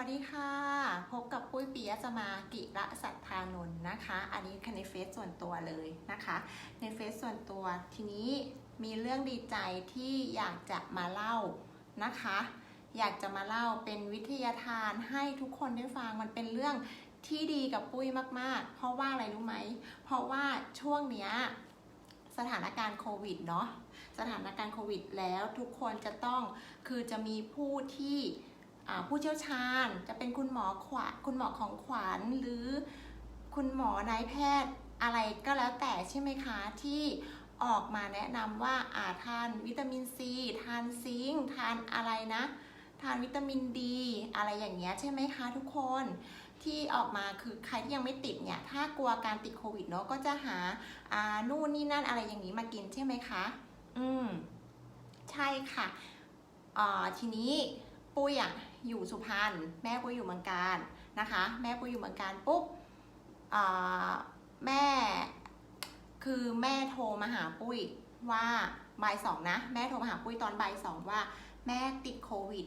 วัสดีค่ะ พบกับปุ้ยปียสมากิระสัทธานนท์นะคะ อันนี้คือในเฟซส่วนตัวเลยนะคะ ในเฟซส่วนตัวทีนี้มีเรื่องดีใจที่อยากจะมาเล่านะคะ อยากจะมาเล่าเป็นวิทยาทานให้ทุกคนได้ฟังมันเป็นเรื่องที่ดีกับปุ้ยมากๆ เพราะว่าอะไรรู้ไหม เพราะว่าช่วงเนี้ยสถานการณ์โควิดเนาะสถานการณ์โควิดแล้วทุกคนจะต้องคือจะมีผู้ที่ ผู้เชี่ยวชาญ จะเป็นคุณหมอขวาคุณหมอของขวัญหรือคุณหมอนายแพทย์อะไรก็แล้วแต่ใช่ไหมคะที่ออกมาแนะนำว่าอาทานวิตามินซีทานซิงทานอะไรนะ ทานวิตามินดีอะไรอย่างเงี้ยใช่ไหมคะทุกคนที่ออกมาคือใครที่ยังไม่ติดเนี่ยถ้ากลัวการติดโควิดเนาะก็จะหาอ่านู่นนี่นั่นอะไรอย่างนี้มากินใช่ไหมคะ อืม ใช่ค่ะอ่าทีนี้ปุ้ยอะ อยู่สุพรรณแม่ปุ้ยอยู่เมืองการนะคะ แม่ปุ้ยอยู่เมืองการปุ๊บแม่คือแม่โทรมาหาปุ้ยว่าบ่ายสองนะแม่โทรมาหาปุ้ยตอนบ่ายสองว่า แม่ติดโควิด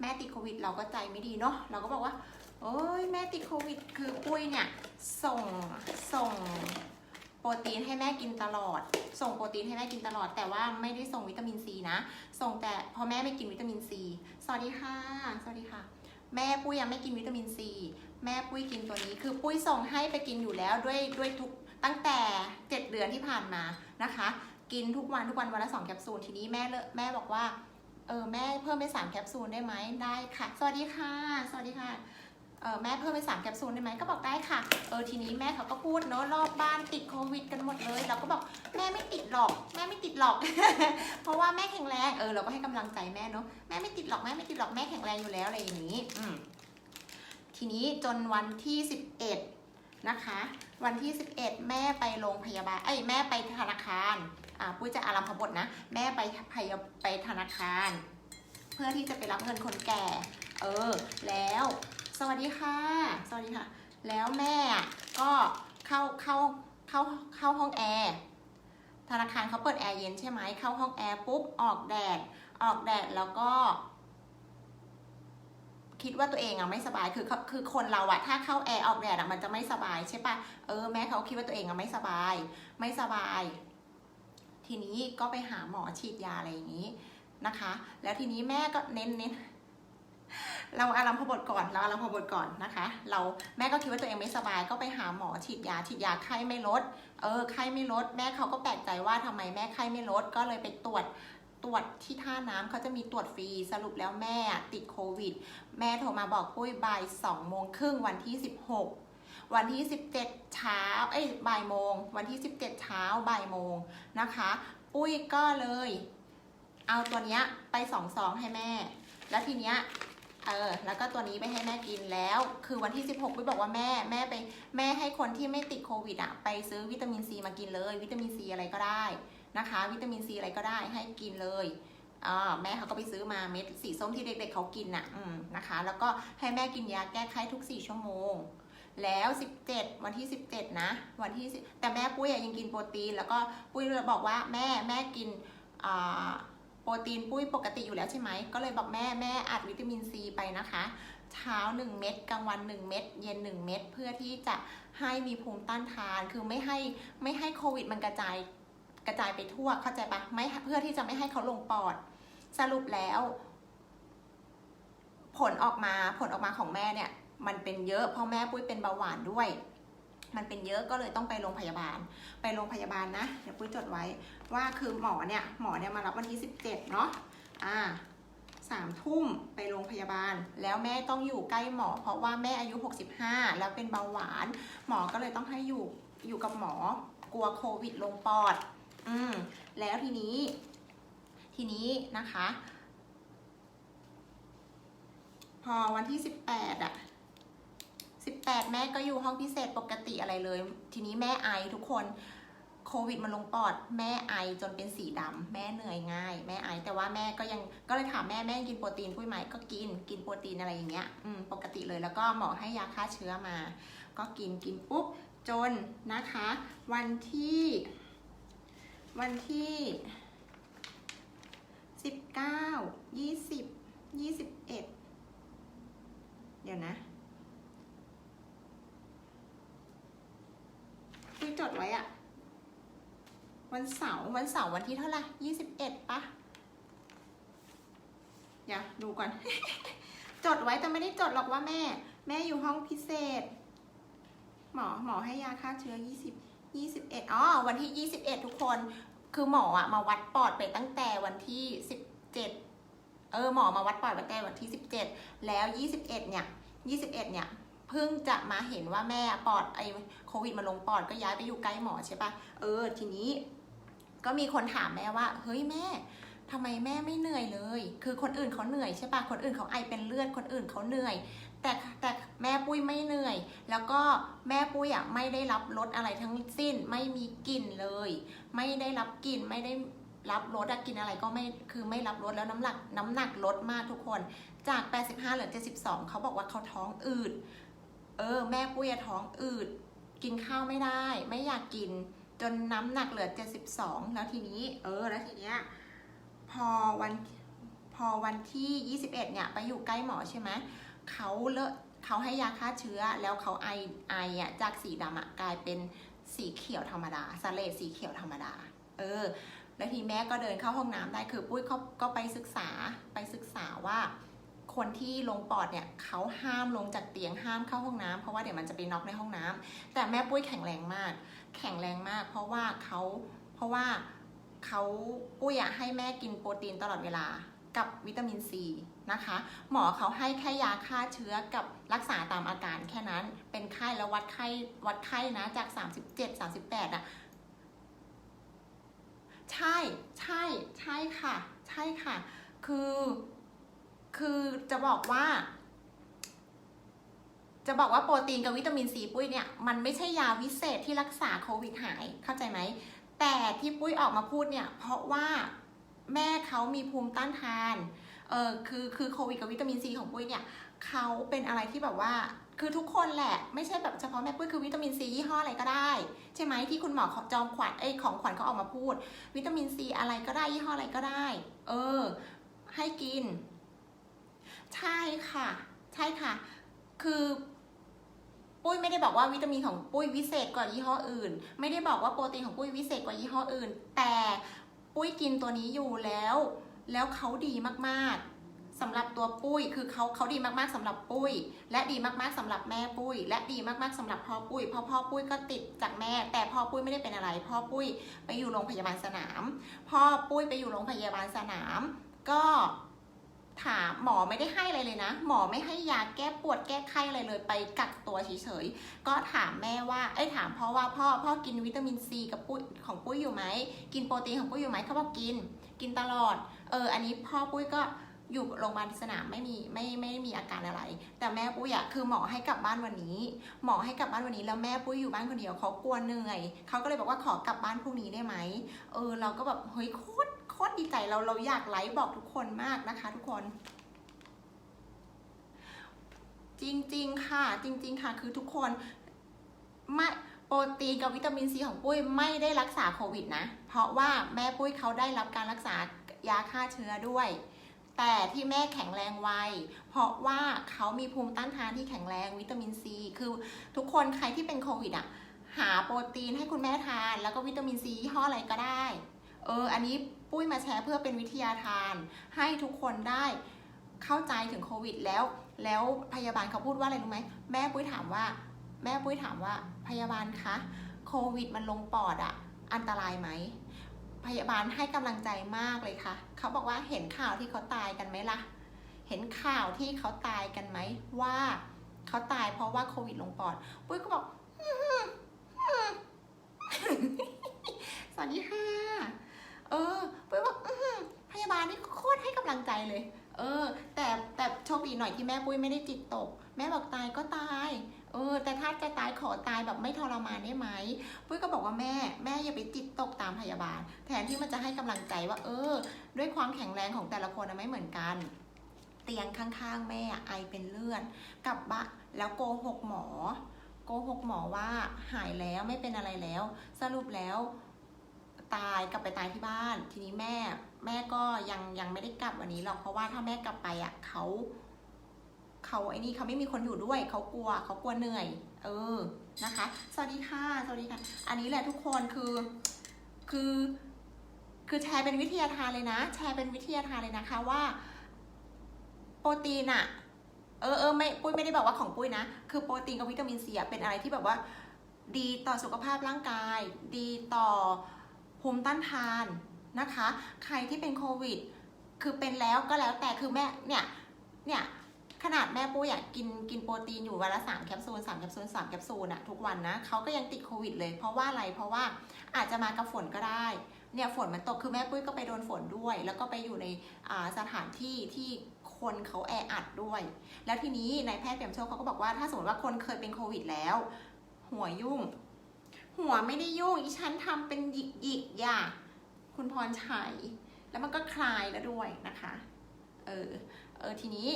แม่ติดโควิด เราก็ใจไม่ดีเนาะเราก็บอกว่าเอ้ยแม่ติดโควิด คือปุ้ยเนี่ยส่งส่ง โปรตีนให้แม่กินตลอด ส่งโปรตีนให้แม่กินตลอด แต่ว่าไม่ได้ส่งวิตามินซีนะ ส่งแต่พอแม่ไม่กินวิตามินซีสวัสดีค่ะสวัสดีค่ะ แม่ปุ้ยยังไม่กินวิตามินซีแม่ปุ้ยกินตัวนี้คือปุ้ยส่งให้ไปกินอยู่แล้วด้วยด้วยทุกตั้งแต่ 7 เดือนที่ผ่านมานะคะ กินทุกวันทุกวันวันละสองแคปซูลทีนี้แม่เลแม่บอกว่าเออแม่เพิ่มไปสามแคปซูลได้ไหมได้ค่ะ สวัสดีค่ะ สวัสดีค่ะ เออแม่เพิ่มไปสามแคปซูลได้ไหมก็บอกได้ค่ะ เออทีนี้แม่เขาก็พูดเนาะรอบบ้านติดโควิดกันหมดเลย เราก็บอกแม่ไม่ติดหรอก แม่ไม่ติดหรอก เพราะว่าแม่แข็งแรงเออเราก็ให้กำลังใจแม่เนาะแม่ไม่ติดหรอกแม่ไม่ติดหรอกแม่แข็งแรงอยู่แล้วอะไรอย่างนี้ อืมทีนี้จนวันที่สิบเอ็ดนะคะ วันที่สิบเอ็ดแม่ไปโรงพยาบาลเอ้แม่ไปธนาคารอ่าปุ้ยจะอารัมพบทนะ แม่ไปพยาไปธนาคาร เพื่อที่จะไปรับเงินคนแก่ เออ แล้ว สวัสดีค่ะ สวัสดีค่ะ แล้วแม่ก็เข้าเข้าเข้าเข้าห้องแอร์ธนาคารเขาเปิดแอร์เย็นใช่ไหมเข้าห้องแอร์ปุ๊บออกแดดออกแดดแล้วก็ คิดว่าตัวเองอะไม่สบายคือคือคนเราอะถ้าเข้าแอร์ออกแดดอะมันจะไม่สบายใช่ปะเออแม่เขาคิดว่าตัวเองอะไม่สบาย ไม่สบาย ทีนี้ก็ไปหาหมอฉีดยาอะไรอย่างนี้นะคะ แล้วทีนี้แม่ก็เน้นเน้น เราอารัมพบทก่อนเราอารัมพบทก่อนนะคะ เราแม่ก็คิดว่าตัวเองไม่สบายก็ไปหาหมอฉีดยาฉีดยาไข้ไม่ลด เออไข้ไม่ลด แม่เขาก็แปลกใจว่าทำไมแม่ไข้ไม่ลด ก็เลยไปตรวจตรวจที่ท่าน้ำเขาจะมีตรวจฟรีสรุปแล้วแม่ติดโควิด แม่โทรมาบอกปุ้ยบ่ายสองโมงครึ่งวันที่ 16 วันที่ 17 เช้าเอ้ยบ่ายโมง วันที่ 17 เช้าบ่ายโมงนะคะ ปุ้ยก็เลย เอาตัวเนี้ยไปสองซองให้แม่ แล้วทีเนี้ย เออ แล้วก็ตัวนี้ไปให้แม่กินแล้ว คือวันที่ 16ปุ้ยบอกว่าแม่แม่ไปแม่ให้คนที่ไม่ติดโควิดอะไปซื้อวิตามินซีมากินเลย วิตามินซีอะไรก็ได้นะคะ วิตามินซีอะไรก็ได้ให้กินเลยอ่าแม่เขาก็ไปซื้อมาเม็ดสีส้มที่เด็กๆเขากินน่ะอืมนะคะ แล้วก็ให้แม่กินยาแก้ไข้ทุก 4 ชั่วโมง แล้ว 17 วันที่ 17 นะ วันที่ แต่แม่ปุ้ยยังกินโปรตีน แล้วก็ปุ้ยบอกว่าแม่แม่กินอ่า โปรตีนปุ้ยปกติอยู่แล้วใช่ไหม ก็เลยบอกแม่แม่อัดวิตามินซีไปนะคะ เช้า 1 เม็ดกลางวัน 1 เม็ดเย็น 1 เม็ดเพื่อที่จะให้มีภูมิต้านทาน คือไม่ให้ไม่ให้โควิดมันกระจายกระจายไปทั่วเข้าใจปะไม่เพื่อที่จะไม่ให้เขาลงปอด สรุปแล้ว ผลออกมาผลออกมาของแม่เนี่ย มันเป็นเยอะเพราะแม่ปุ้ยเป็นเบาหวานด้วย มันเป็นเยอะก็เลยต้องไปโรงพยาบาล ไปโรงพยาบาลนะ เดี๋ยวปุ้ยจดไว้ว่าคือหมอเนี่ยหมอเนี่ยมารับวันที่ 17 เนาะอ่าสามทุ่มไปโรงพยาบาล แล้วแม่ต้องอยู่ใกล้หมอ เพราะว่าแม่อายุ 65 แล้วเป็นเบาหวาน หมอก็เลยต้องให้อยู่อยู่กับหมอกลัวโควิดลงปอด อืมแล้วทีนี้ ทีนี้นะคะ พอวันที่ 18อะ 18 แม่ก็อยู่ห้องพิเศษปกติอะไรเลย ทีนี้แม่ไอทุกคนโควิดมันลงปอด แม่ไอจนเป็นสีดำแม่เหนื่อยง่าย แม่ไอแต่ว่าแม่ก็ยังก็เลยถามแม่แม่กินโปรตีนปุ้ยไหมก็กินกินโปรตีนอะไรอย่างเงี้ยอืมปกติเลยแล้วก็หมอให้ยาฆ่าเชื้อมา ก็กินกินปุ๊บจนนะคะ วันที่ วันที่สิบเก้ายี่สิบยี่สิบเอ็ดดี๋ยวนะ ปุ้ยจดไว้อะวันเสาร์วันเสาร์วันที่เท่าไหร่ยี่สิบเอ็ดปะเดี๋ยวดูก่อน จดไว้แต่ไม่ได้จดหรอกว่าแม่ แม่อยู่ห้องพิเศษ หมอหมอให้ยาฆ่าเชื้อยี่สิบยี่สิบเอ็ดอ๋อวันที่ยี่สิบเอ็ดทุกคน คือหมออะมาวัดปอดไปตั้งแต่วันที่สิบเจ็ดเออหมอมาวัดปอดตั้งแต่วันที่สิบเจ็ดแล้วยี่สิบเอ็ดเนี่ยยี่สิบเอ็ดเนี่ย เพิ่งจะมาเห็นว่าแม่ปอดไอโควิดมาลงปอดก็ย้ายไปอยู่ใกล้หมอใช่ปะเออ ทีนี้ก็มีคนถามแม่ว่า เฮ้ยแม่ทำไมแม่ไม่เหนื่อยเลย คือคนอื่นเขาเหนื่อยใช่ปะคนอื่นเขาไอเป็นเลือด คนอื่นเขาเหนื่อย แต่แต่แม่ปุ้ยไม่เหนื่อย แล้วก็แม่ปุ้ยอะไม่ได้รับรสอะไรทั้งสิ้น ไม่มีกลิ่นเลย ไม่ได้รับกลิ่น ไม่ได้รับรสกินอะไรก็ไม่ คือไม่รับรสแล้วน้ำหนัก น้ำหนักลดมากทุกคน จาก 85เหลือ 72 เขาบอกว่าเขาท้องอืด เออ แม่ปุ้ยท้องอืด กินข้าวไม่ได้ ไม่อยากกิน จนน้ำหนักเหลือ 72 แล้วทีนี้ เออ แล้วทีเนี้ยพอวันพอวันที่ 21 เนี่ย ไปอยู่ใกล้หมอใช่ไหมเขาเลอะเขาให้ยาฆ่าเชื้อแล้วเขาไอไออะจากสีดำอะกลายเป็นสีเขียวธรรมดาสเลดสีเขียวธรรมดา เออ แล้วทีแม่ก็เดินเข้าห้องน้ำได้คือปุ้ยเขาก็ไปศึกษาไปศึกษาว่า คนที่ลงปอดเนี่ยเขาห้ามลงจากเตียงห้ามเข้าห้องน้ำเพราะว่าเดี๋ยวมันจะไปน็อกในห้องน้ำแต่แม่ปุ้ยแข็งแรงมาก แข็งแรงมาก เพราะว่าเขาเพราะว่าเขาปุ้ยอะให้แม่กินโปรตีนตลอดเวลากับวิตามินซีนะคะ หมอเขาให้แค่ยาฆ่าเชื้อกับรักษาตามอาการแค่นั้นเป็นไข้แล้ววัดไข้วัดไข้นะจาก 37 38อะใช่ใช่ใช่ค่ะ ใช่ค่ะ คือ คือจะบอกว่า จะบอกว่าโปรตีนกับวิตามินซีปุ้ยเนี่ยมันไม่ใช่ยาวิเศษที่รักษาโควิดหายเข้าใจไหม แต่ที่ปุ้ยออกมาพูดเนี่ย เพราะว่าแม่เขามีภูมิต้านทานเออคือคือโควิดกับวิตามินซีของปุ้ยเนี่ยเขาเป็นอะไรที่แบบว่าคือทุกคนแหละไม่ใช่แบบเฉพาะแม่ปุ้ยคือวิตามินซียี่ห้ออะไรก็ได้ ใช่ไหมที่คุณหมอจอมขวัญไอ้ของขวัญเขาออกมาพูด วิตามินซีอะไรก็ได้ยี่ห้ออะไรก็ได้ เออ ให้กิน ใช่ค่ะ ใช่ค่ะ คือปุ้ยไม่ได้บอกว่าวิตามินของปุ้ยวิเศษกว่ายี่ห้ออื่น ไม่ได้บอกว่าโปรตีนของปุ้ยวิเศษกว่ายี่ห้ออื่น แต่ปุ้ยกินตัวนี้อยู่แล้ว แล้วเขาดีมากๆสำหรับตัวปุ้ยคือเขาเขาดีมากๆสำหรับปุ้ย และดีมากๆสำหรับแม่ปุ้ย และดีมากๆสำหรับพ่อปุ้ยเพราะพ่อปุ้ยก็ติดจากแม่ แต่พ่อปุ้ยไม่ได้เป็นอะไร พ่อปุ้ยไปอยู่โรงพยาบาลสนาม พ่อปุ้ยไปอยู่โรงพยาบาลสนาม ก็ ถามหมอไม่ได้ให้อะไรเลยนะ หมอไม่ให้ยาแก้ปวดแก้ไข้อะไรเลยไปกักตัวเฉยๆก็ถามแม่ว่าเอ้ยถามพ่อว่าพ่อพ่อกินวิตามินซีกับปุ้ยของปุ้ยอยู่ไหมกินโปรตีนของปุ้ยอยู่ไหมเขาบอกกิน กินตลอดเอออันนี้พ่อปุ้ยก็อยู่โรงพยาบาลสนามไม่มีไม่ไม่ได้มีอาการอะไร แต่แม่ปุ้ยอะคือหมอให้กลับบ้านวันนี้ หมอให้กลับบ้านวันนี้ แล้วแม่ปุ้ยอยู่บ้านคนเดียวเขากลัวเหนื่อยเขาก็เลยบอกว่าขอกลับบ้านพรุ่งนี้ได้ไหมเออเราก็แบบเฮ้ยโคตร ตรดีใจเราเราอยากไลฟ์บอกทุกคนมากนะคะ ทุกคน จริงๆค่ะ จริง ๆ ค่ะ คือทุกคนไม่โปรตีนกับวิตามินซีของปุ้ยไม่ได้รักษาโควิดนะ เพราะว่าแม่ปุ้ยเขาได้รับการรักษายาฆ่าเชื้อด้วย แต่ที่แม่แข็งแรงไว เพราะว่าเขามีภูมิต้านทานที่แข็งแรงวิตามินซีคือทุกคนใครที่เป็นโควิดอะหาโปรตีนให้คุณแม่ทาน แล้วก็วิตามินซียี่ห้ออะไรก็ได้ เออ อันนี้ ปุ้ยมาแชร์เพื่อเป็นวิทยาทาน ให้ทุกคนได้เข้าใจถึงโควิดแล้ว แล้วพยาบาลเขาพูดว่าอะไรรู้ไหมแม่ปุ้ยถามว่า แม่ปุ้ยถามว่าพยาบาลคะโควิดมันลงปอดอะอันตรายไหมพยาบาลให้กำลังใจมากเลยค่ะ เขาบอกว่าเห็นข่าวที่เขาตายกันไหมล่ะ เห็นข่าวที่เขาตายกันไหมว่าเขาตายเพราะว่าโควิดลงปอด ปุ้ยก็บอกสวัสดีค่ะ เออปุ้ยบอกอพยาบาลนี่โคตรให้กำลังใจเลย เออ แต่แต่โชคดีหน่อยที่แม่ปุ้ยไม่ได้จิตตก แม่บอกตายก็ตายเออแต่ถ้าจะตายขอตายแบบไม่ทรมานได้ไหมปุ้ยก็บอกว่าแม่แม่อย่าไปจิตตกตามพยาบาล แทนที่มันจะให้กำลังใจว่า เออ ด้วยความแข็งแรงของแต่ละคนไม่เหมือนกัน เตียงข้างๆ แม่ไอเป็นเลือดกลับบ้านแล้วโกหกหมอ โกหกหมอว่าหายแล้วไม่เป็นอะไรแล้ว สรุปแล้ว ตายกลับไปตายที่บ้าน ทีนี้แม่แม่ก็ยังยังไม่ได้กลับวันนี้หรอกเพราะว่าถ้าแม่กลับไปอะเขาเขาไอ้นี่เขาไม่มีคนอยู่ด้วยเขากลัวเขากลัวเหนื่อย เออนะคะ สวัสดีค่ะสวัสดีค่ะ อันนี้แหละทุกคนคือคือ คือแชร์เป็นวิทยาทานเลยนะ แชร์เป็นวิทยาทานเลยนะคะว่า โปรตีนอะเออเออไม่ปุ้ยไม่ได้บอกว่าของปุ้ยนะ คือโปรตีนกับวิตามินซีอะเป็นอะไรที่แบบว่า ดีต่อสุขภาพร่างกาย ดีต่อ ภูมิต้านทานนะคะ ใครที่เป็นโควิด คือเป็นแล้วก็แล้วแต่คือแม่เนี่ยเนี่ยขนาดแม่ปุ้ยอยากกินกินโปรตีนอยู่วันละสามแคปซูลสามแคปซูลสามแคปซูลอะทุกวันนะเขาก็ยังติดโควิดเลย เพราะว่าอะไรเพราะว่าอาจจะมากับฝนก็ได้เนี่ยฝนมันตกคือแม่ปุ้ยก็ไปโดนฝนด้วย แล้วก็ไปอยู่ในสถานที่ที่คนเขาแออัดด้วย แล้วทีนี้นายแพทย์เปี่ยมโชคเขาก็บอกว่าถ้าสมมติว่าคนเคยเป็นโควิดแล้ว หัวยุ่ง หัวไม่ได้ยุ่งอีฉันทำเป็นหยิกหยิกอย่าคุณพรชัย แล้วมันก็คลายแล้วด้วยนะคะ เออ เออทีนี้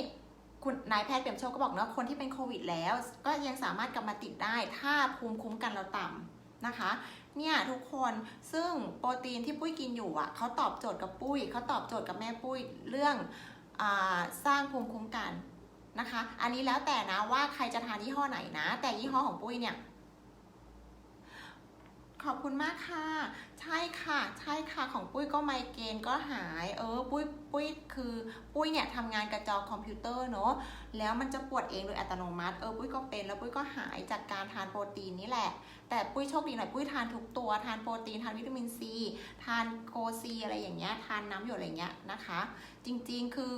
คุณนายแพทย์เปี่ยมโชคก็บอกเนาะคนที่เป็นโควิดแล้ว ก็ยังสามารถกลับมาติดได้ ถ้าภูมิคุ้มกันเราต่ำนะคะ เนี่ยทุกคนซึ่งโปรตีนที่ปุ้ยกินอยู่อะเขาตอบโจทย์กับปุ้ยเขาตอบโจทย์กับแม่ปุ้ยเรื่องอสร้างภูมิคุ้มกันนะคะ อันนี้แล้วแต่นะว่าใครจะทานยี่ห้อไหนนะ แต่ยี่ห้อของปุ้ยเนี่ย ขอบคุณมากค่ะ ใช่ค่ะ ใช่ค่ะ ของปุ้ยก็ไมเกรนก็หาย เออ ปุ้ย ปุ้ยคือปุ้ยเนี่ยทำงานกับจอคอมพิวเตอร์เนอะแล้วมันจะปวดเองโดยอัตโนมัติ เออ ปุ้ยก็เป็น แล้วปุ้ยก็หายจากการทานโปรตีนนี่แหละ แต่ปุ้ยโชคดีหน่อย ปุ้ยทานทุกตัว ทานโปรตีน ทานวิตามินซี ทานโกซีอะไรอย่างเงี้ย ทานน้ำหยดอะไรเงี้ยนะคะ จริงๆ คือ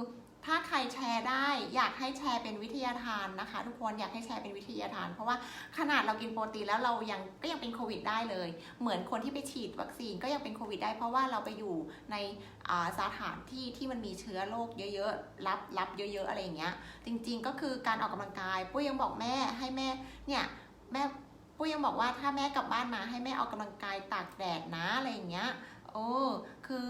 ถ้าใครแชร์ได้อยากให้แชร์เป็นวิทยาทานนะคะ ทุกคนอยากให้แชร์เป็นวิทยาทาน เพราะว่าขนาดเรากินโปรตีนแล้วเรายังก็ยังเป็นโควิดได้เลย เหมือนคนที่ไปฉีดวัคซีนก็ยังเป็นโควิดได้เพราะว่าเราไปอยู่ในสถานที่ที่มันมีเชื้อโรคเยอะๆรับรับเยอะๆอะไรอย่างเงี้ย จริงๆก็คือการออกกำลังกายปุ้ยยังบอกแม่ให้แม่เนี่ยแม่ปุ้ยยังบอกว่าถ้าแม่กลับบ้านมาให้แม่ออกกำลังกายตากแดดนะอะไรอย่างเงี้ยโอ้คือ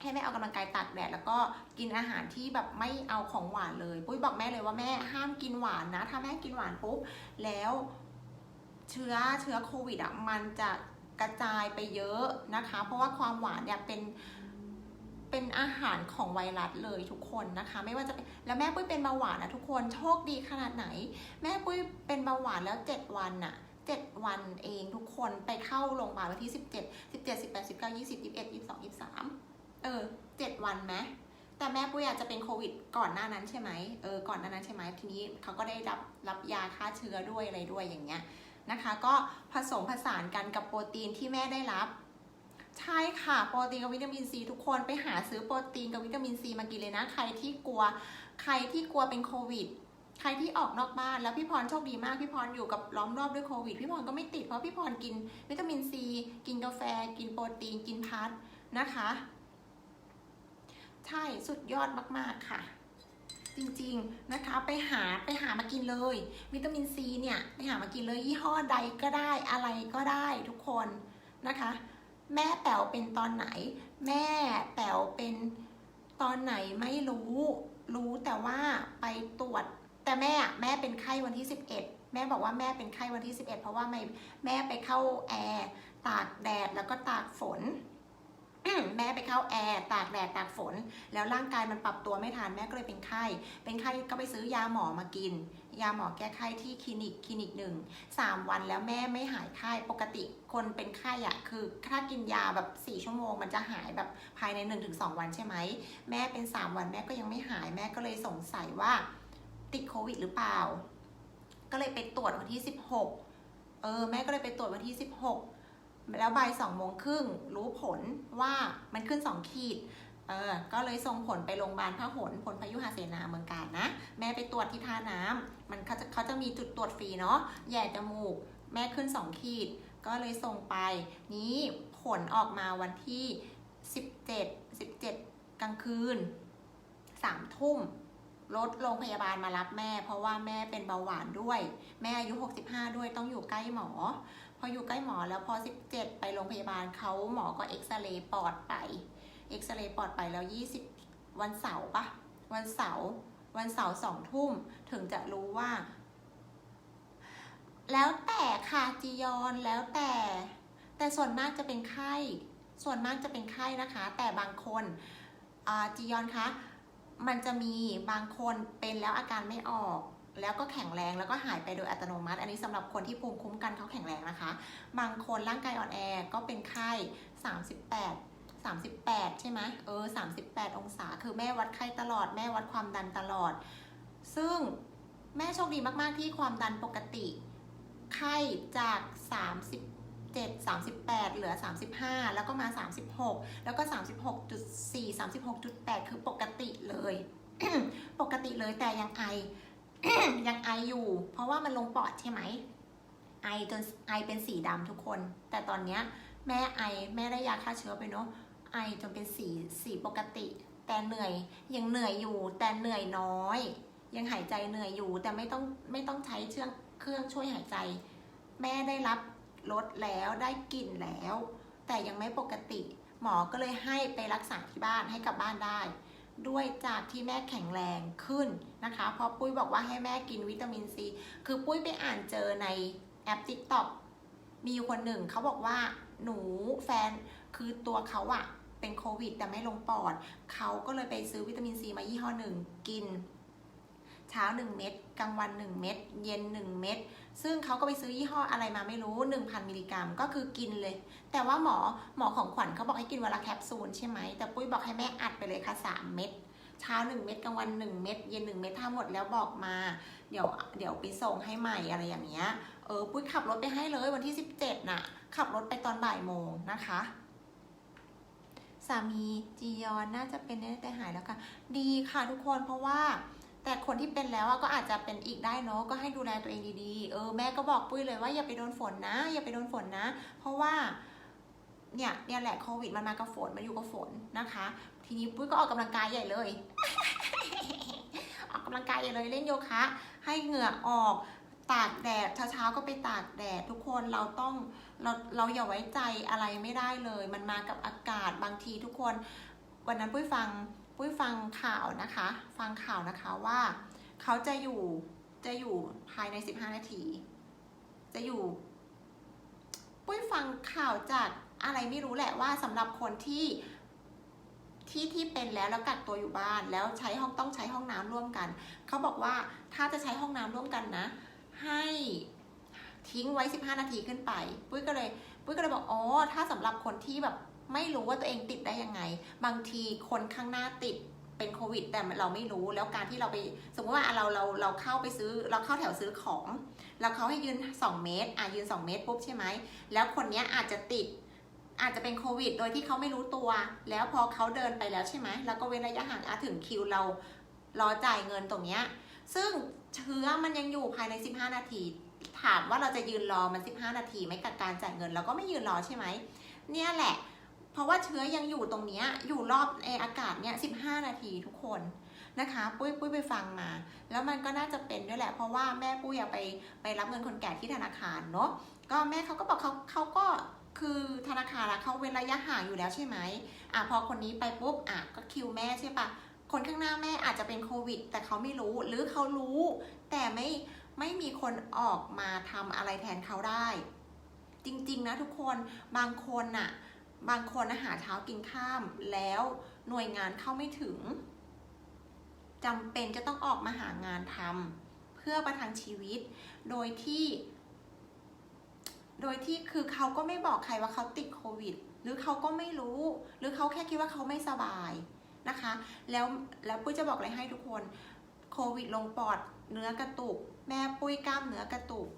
ให้แม่ออกกำลังกายตากแดดแล้วก็กินอาหารที่แบบไม่เอาของหวานเลยปุ้ยบอกแม่เลยว่าแม่ห้ามกินหวานนะ ถ้าแม่กินหวานปุ๊บแล้วเชื้อเชื้อโควิดอะมันจะกระจายไปเยอะนะคะ เพราะว่าความหวานเนี่ยเป็นเป็นอาหารของไวรัสเลยทุกคนนะคะ ไม่ว่าจะเป็นแล้วแม่ปุ้ยเป็นเบาหวานนะทุกคนโชคดีขนาดไหน แม่ปุ้ยเป็นเบาหวานแล้ว 7 วันน่ะ7 วันเองทุกคนไปเข้าโรงพยาบาลวันที่ 17 17 18 19 20 21 22 23 เออ7วันไหมแต่แม่ปุ้ยอาจจะเป็นโควิด ก่อนหน้านั้นใช่ไหมเออก่อนหน้านั้นใช่ไหมทีนี้เขาก็ได้รับรับยาฆ่าเชื้อด้วยอะไรด้วยอย่างเงี้ยนะคะ ก็ผสมผสานกันกับโปรตีนที่แม่ได้รับ ใช่ค่ะโปรตีนกับวิตามินซีทุกคนไปหาซื้อโปรตีนกับวิตามินซีมากินเลยนะใครที่กลัว ใครที่กลัวเป็นโควิดใครที่ออกนอกบ้านแล้วพี่พรโชคดีมากพี่พรอยู่กับล้อมรอบด้วยโควิดพี่พรก็ไม่ติดเพราะพี่พรกินวิตามินซี กินกาแฟ กินโปรตีนกินพัดนะคะ ใช่สุดยอดมากๆค่ะ จริงๆนะคะไปหาไปหามากินเลย วิตามินซีเนี่ยไปหามากินเลยยี่ห้อใดก็ได้อะไรก็ได้ทุกคนนะคะ แม่แป๋วเป็นตอนไหน แม่แป๋วเป็นตอนไหนไม่รู้ รู้แต่ว่าไปตรวจ แต่แม่อะแม่เป็นไข้วันที่ 11 แม่บอกว่าแม่เป็นไข้วันที่ 11 เพราะว่าแม่ไปเข้าแอร์ตากแดดแล้วก็ตากฝน แม่ไปเข้าแอร์ตากแดดตากฝน แล้วร่างกายมันปรับตัวไม่ทันแม่ก็เลยเป็นไข้ เป็นไข้ก็ไปซื้อยาหมอมากิน ยาหมอแก้ไข้ที่คลินิกคลินิกหนึ่งสามวันแล้วแม่ไม่หายไข้ปกติคนเป็นไข้อะคือถ้ากินยาแบบ4ชั่วโมง มันจะหายแบบภายใน1-2วันใช่ไหมแม่เป็น3วันแม่ก็ยังไม่หายแม่ก็เลยสงสัยว่าติดโควิดหรือเปล่า ก็เลยไปตรวจวันที่16เออแม่ก็เลยไปตรวจวันที่16 แล้วบ่ายสองโมงครึ่งรู้ผลว่ามันขึ้น 2 ขีดเออก็เลยส่งผลไปโรงพยาบาลพะหลพลพยุหเสนาเมืองการนะ แม่ไปตรวจที่ท่าน้ำมันเขาจะเขาจะมีจุดตรวจฟรีเนาะแย่จมูก แม่ขึ้น 2 ขีด ก็เลยส่งไป นี้ผลออกมาวันที่ 17 17 กลางคืน3ทุ่มรถโรงพยาบาลมารับแม่ เพราะว่าแม่เป็นเบาหวานด้วย แม่อายุ 65 ด้วยต้องอยู่ใกล้หมอ พออยู่ใกล้หมอแล้วพอ 17 ไปโรงพยาบาลเขาหมอก็เอ็กซเรย์ปอดไปเอ็กซเรย์ปอดไปแล้ว 20 วันเสาร์ปะวันเสาร์วันเสาร์สองทุ่มถึงจะรู้ว่า แล้วแต่ค่ะจียอนแล้วแต่ แต่ส่วนมากจะเป็นไข้ ส่วนมากจะเป็นไข้นะคะ แต่บางคนจียอนคะมันจะมีบางคนเป็นแล้วอาการไม่ออก แล้วก็แข็งแรงแล้วก็หายไปโดยอัตโนมัติ อันนี้สำหรับคนที่ภูมิคุ้มกันเขาแข็งแรงนะคะ บางคนร่างกายอ่อนแอก็เป็นไข้38 38 ใช่ไหมเออ 38 องศา คือแม่วัดไข้ตลอด แม่วัดความดันตลอด ซึ่งแม่โชคดีมาก ๆ ที่ความดันปกติ ไข้จาก 37 38 เหลือ 35 แล้วก็มา 36 แล้วก็ 36.4 36.8 คือปกติเลย ปกติเลยแต่ยังไอ ยังไออยู่ เพราะว่ามันลงปอดใช่ไหม ไอจนไอเป็นสีดำทุกคน แต่ตอนเนี้ยแม่ไอแม่ได้ยาฆ่าเชื้อไปเนาะ ไอจนเป็นสีสีปกติ แต่เหนื่อยยังเหนื่อยอยู่ แต่เหนื่อยน้อย ยังหายใจเหนื่อยอยู่ แต่ไม่ต้องไม่ต้องใช้เชื่องเครื่องช่วยหายใจ แม่ได้รับลดแล้วได้กลิ่นแล้ว แต่ยังไม่ปกติ หมอก็เลยให้ไปรักษาที่บ้านให้กลับบ้านได้ ด้วยจากที่แม่แข็งแรงขึ้นนะคะ เพราะปุ้ยบอกว่าให้แม่กินวิตามินซี คือปุ้ยไปอ่านเจอในแอปติ๊กต็อกมีคนหนึ่งเขาบอกว่าหนูแฟนคือตัวเขาอะเป็นโควิด แต่ไม่ลงปอด เขาก็เลยไปซื้อวิตามินซีมายี่ห้อหนึ่งกิน เช้า 1 เม็ดกลางวัน 1 เม็ดเย็น 1 เม็ดซึ่งเขาก็ไปซื้อยี่ห้ออะไรมาไม่รู้ 1,000 มิลลิกรัม ก็คือกินเลย แต่ว่าหมอหมอของขวัญเขาบอกให้กินวันละแคปซูลใช่ไหมแต่ปุ้ยบอกให้แม่อัดไปเลยค่ะ 3 เม็ดเช้า 1 เม็ดกลางวัน 1 เม็ดเย็น 1 เม็ดถ้าหมดแล้วบอกมา เดี๋ยวเดี๋ยวไปส่งให้ใหม่อะไรอย่างเงี้ยเออปุ้ยขับรถไปให้เลยวันที่ 17 น่ะ ขับรถไปตอนบ่ายโมงนะคะสามีจียอนน่าจะเป็นแน่แต่หายแล้วค่ะ ดีค่ะทุกคนเพราะว่า แต่คนที่เป็นแล้วก็อาจจะเป็นอีกได้เนาะก็ให้ดูแลตัวเองดีๆ เออแม่ก็บอกปุ้ยเลยว่าอย่าไปโดนฝนนะ อย่าไปโดนฝนนะ เพราะว่าเนี่ยเนี่ยแหละโควิดมันมากับฝนมาอยู่กับฝนนะคะ ทีนี้ปุ้ยก็ออกกำลังกายใหญ่เลย ออกกำลังกายใหญ่เลยเล่นโยคะ ให้เหงื่อออกตากแดดเช้าๆก็ไปตากแดดทุกคนเราต้องเราเราอย่าไว้ใจอะไรไม่ได้เลย มันมากับอากาศบางทีทุกคน วันนั้นปุ้ยฟัง ปุ้ยฟังข่าวนะคะ ฟังข่าวนะคะว่าเขาจะอยู่จะอยู่ภายใน 15 นาที จะอยู่ ปุ้ยฟังข่าวจากอะไรไม่รู้แหละว่าสำหรับคนที่ที่ที่เป็นแล้วแล้วกักตัวอยู่บ้าน แล้วใช้ห้องต้องใช้ห้องน้ำร่วมกัน เขาบอกว่าถ้าจะใช้ห้องน้ำร่วมกันนะ ให้ทิ้งไว้ 15 นาทีขึ้นไป ปุ้ยก็เลย ปุ้ยก็เลยบอกอ๋อถ้าสำหรับคนที่แบบ ไม่รู้ว่าตัวเองติดได้ยังไง บางทีคนข้างหน้าติดเป็นโควิด แต่เราไม่รู้แล้วการที่เราไปสมมติว่าเราเราเราเข้าไปซื้อเราเข้าแถวซื้อของ แล้วเขาให้ยืน 2 เมตรอะยืน 2 เมตรปุ๊บใช่ไหมแล้วคนนี้อาจจะติดอาจจะเป็นโควิด โดยที่เขาไม่รู้ตัว แล้วพอเขาเดินไปแล้วใช่ไหมแล้วก็เว้นระยะห่างอาถึงคิวเรารอจ่ายเงินตรงเนี้ยซึ่งเชื้อมันยังอยู่ภายใน 15 นาที ถามว่าเราจะยืนรอมัน 15 นาทีไหมกับการจ่ายเงิน เราก็ไม่ยืนรอใช่ไหมเนี่ยแหละ ราะว่าเชื้อยังอยู่ตรงเนี้ยอยู่รอบในอากาศเนี่ย15นาทีทุกคนนะคะ ปุ้ยปุ้ยไปฟังมา แล้วมันก็น่าจะเป็นด้วยแหละ เพราะว่าแม่ปุ้ยอะไปไปรับเงินคนแก่ที่ธนาคารเนาะก็แม่เขาก็บอกเขาเขาก็คือธนาคารอะเขาเว้นระยะห่างอยู่แล้วใช่ไหมอะพอคนนี้ไปปุ๊บอะก็คิวแม่ใช่ปะคนข้างหน้าแม่อาจจะเป็นโควิด แต่เขาไม่รู้หรือเขารู้ แต่ไม่ไม่มีคนออกมาทำอะไรแทนเขาได้ จริง ๆ นะทุกคนบางคนน่ะ บางคนนะหารเช้ากินข้ามแล้วหน่วยงานเข้าไม่ถึงจำเป็นจะต้องออกมาหางานทำเพื่อประทังชีวิต โดยที่ โดยที่คือเขาก็ไม่บอกใครว่าเขาติดโควิด หรือเขาก็ไม่รู้ หรือเขาแค่คิดว่าเขาไม่สบายนะคะ แล้วแล้วปุ้ยจะบอกอะไรให้ทุกคนโควิดลงปอดเนื้อกระตุก แม่ปุ้ยกล้ามเนื้อกระตุก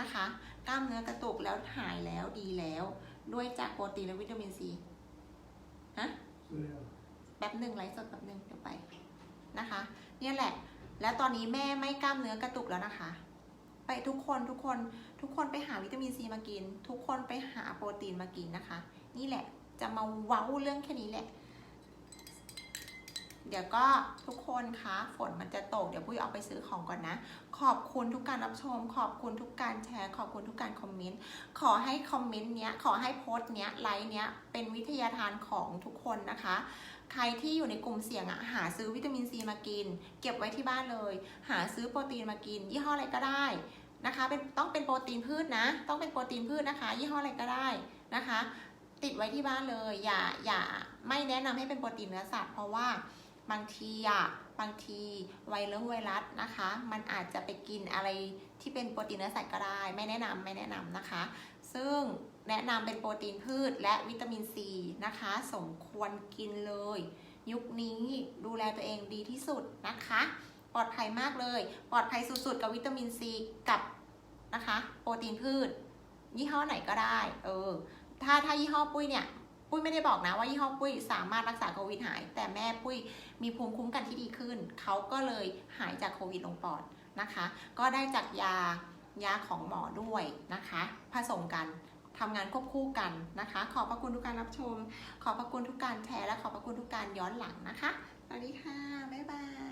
นะคะ กล้ามเนื้อกระตุกแล้วหายแล้วดีแล้ว ด้วยจากโปรตีนและวิตามินซีฮะแป๊บหนึ่งไลฟ์สดแป๊บหนึ่งเดี๋ยวไปนะคะ เนี่ยแหละ แล้วตอนนี้แม่ไม่กล้ามเนื้อกระตุกแล้วนะคะ ไปทุกคนทุกคนทุกคนไปหาวิตามินซีมากิน ทุกคนไปหาโปรตีนมากินนะคะ นี่แหละจะมาเว้าเรื่องแค่นี้แหละ เดี๋ยวก็ทุกคนคะฝนมันจะตก เดี๋ยวปุ้ยเอาไปซื้อของก่อนนะ ขอบคุณทุกการรับชม ขอบคุณทุกการแชร์ ขอบคุณทุกการคอมเมนต์ ขอให้คอมเมนต์เนี้ย ขอให้โพสต์เนี้ย ไลค์เนี้ย เป็นวิทยาทานของทุกคนนะคะ ใครที่อยู่ในกลุ่มเสี่ยงอะหาซื้อวิตามินซีมากิน เก็บไว้ที่บ้านเลย หาซื้อโปรตีนมากิน ยี่ห้ออะไรก็ได้นะคะ เป็นต้องเป็นโปรตีนพืชนะ ต้องเป็นโปรตีนพืชนะคะ ยี่ห้ออะไรก็ได้นะคะ ติดไว้ที่บ้านเลย อย่า อย่า ไม่แนะนำให้เป็นโปรตีนเนื้อสัตว์เพราะว่า บางทีอะบางทีไวรื่องไวรัสนะคะ มันอาจจะไปกินอะไรที่เป็นโปรตีนเนื้อสัตว์ก็ได้ ไม่แนะนำไม่แนะนำนะคะ ซึ่งแนะนำเป็นโปรตีนพืชและวิตามินซีนะคะ สมควรกินเลย ยุคนี้ดูแลตัวเองดีที่สุดนะคะ ปลอดภัยมากเลย ปลอดภัยสุดๆ กับวิตามินซีกับนะคะ โปรตีนพืช ยี่ห้อไหนก็ได้ เออถ้าถ้ายี่ห้อปุ้ยเนี่ย ปุ้ยไม่ได้บอกนะว่ายี่ห้อปุ้ยสามารถรักษาโควิดหาย แต่แม่ปุ้ยมีภูมิคุ้มกันที่ดีขึ้น เขาก็เลยหายจากโควิดลงปอดนะคะ ก็ได้จากยายาของหมอด้วยนะคะ ผสมกันทำงานควบคู่กันนะคะ ขอบพระคุณทุกการรับชม ขอบพระคุณทุกการแชร์และขอบพระคุณทุกการย้อนหลังนะคะ สวัสดีค่ะ บ๊ายบาย